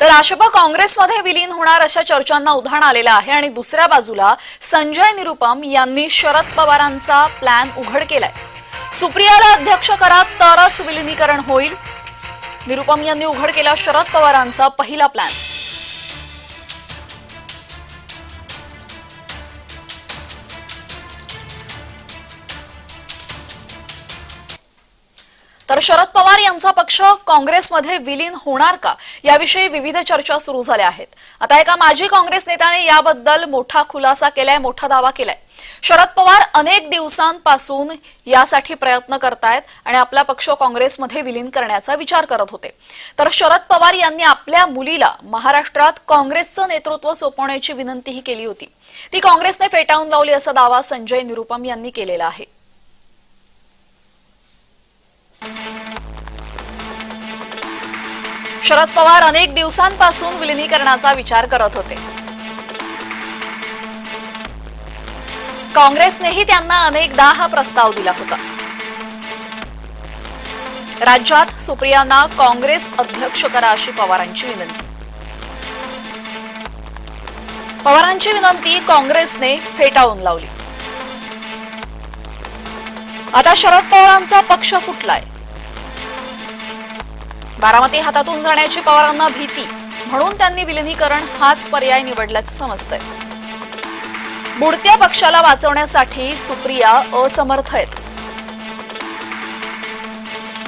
तर भाजप काँग्रेसमध्ये विलीन होणार अशा चर्चांना उधाण आलेलं आहे आणि दुसऱ्या बाजूला संजय निरुपम यांनी शरद पवारांचा प्लॅन उघड केलाय. सुप्रियाला अध्यक्ष करा तरच विलिनीकरण होईल. निरुपम यांनी उघड केला शरद पवारांचा पहिला प्लॅन तर शरद पवार यांचा पक्ष काँग्रेसमध्ये विलीन होणार का? याविषयी विविध चर्चा सुरू झाल्या आहेत. आता एका माजी काँग्रेस नेत्याने याबद्दल मोठा खुलासा केलाय मोठा दावा केलाय. शरद पवार अनेक दिवसांपासून यासाठी प्रयत्न करतायत आणि आपला पक्ष काँग्रेसमध्ये विलीन करण्याचा विचार करत होते. तर शरद पवार यांनी आपल्या मुलीला महाराष्ट्रात काँग्रेसचं नेतृत्व सोपवण्याची विनंतीही केली होती. ती काँग्रेसने फेटाळून लावली असा दावा संजय निरुपम यांनी केलेला आहे. शरद पवार अनेक दिवसांपासून विलिनीकरणाचा विचार करत होते. काँग्रेसनेही त्यांना अनेकदा हा प्रस्ताव दिला होता. राज्यात सुप्रियांना काँग्रेस अध्यक्ष करा अशी पवारांची विनंती. पवारांची विनंती काँग्रेसने फेटाळून लावली. आता शरद पवारांचा पक्ष फुटलाय. बारामती हातातून जाण्याची पवारांना भीती. म्हणून त्यांनी विलिनीकरण हाच पर्याय निवडल्याचं समजतंय. बुडत्या पक्षाला वाचवण्यासाठी सुप्रिया असमर्थ आहेत.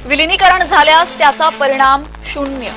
विलिनीकरण झाल्यास त्याचा परिणाम शून्य.